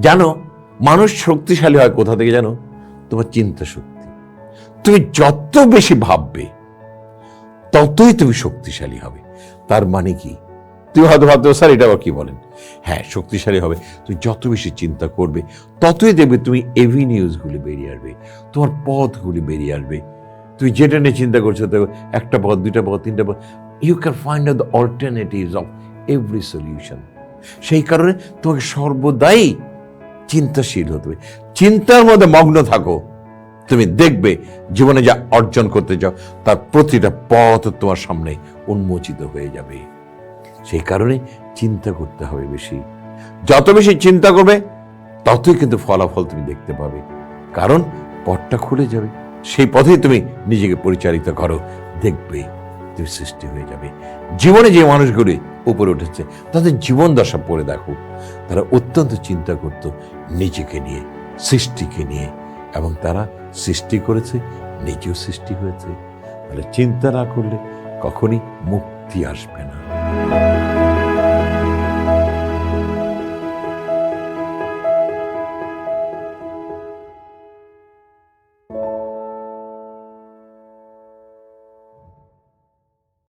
জানো, মানুষ শক্তিশালী হয় কোথা থেকে জানো? তোমার চিন্তা শক্তি। তুমি যত বেশি ভাববে, ততই তুমি শক্তিশালী হবে। তার মানে কি? তুমি হয়তো ভাবতে স্যার, এটা আবার কি বলেন? হ্যাঁ শক্তিশালী হবে। তুমি যত বেশি চিন্তা করবে, ততই দেখবে তুমি এভিনিউজগুলি বেরিয়ে আসবে, তোমার পথগুলি বেরিয়ে আসবে। তুমি যেটা নিয়ে চিন্তা করছ, তো একটা পথ, দুইটা পথ, তিনটা পথ you can find out the alternatives of every solution সেই কারণে তোমাকে সর্বদাই চিন্তাশীল হতে হবে। চিন্তার মধ্যে মগ্ন থাকো। তুমি দেখবে জীবনে যা অর্জন করতে চাও, তার প্রতিটা পথ তোমার সামনে উন্মোচিত হয়ে যাবে। সেই কারণে চিন্তা করতে হবে বেশি। যত বেশি চিন্তা করবে, ততই কিন্তু ফলাফল তুমি দেখতে পাবে। কারণ পথটা খুলে যাবে। সেই পথেই তুমি নিজেকে পরিচালিত করো। দেখবে তুমি সৃষ্টি হয়ে যাবে। জীবনে যে মানুষগুলি উপরে উঠেছে। তাদের জীবন দশা পড়ে দেখো। তারা অত্যন্ত চিন্তা করত নিজেকে নিয়ে, সৃষ্টিকে নিয়ে এবং তারা সৃষ্টি করেছে, নিজেও সৃষ্টি হয়েছে। তাহলে চিন্তা না করলে কখনই মুক্তি আসবে না।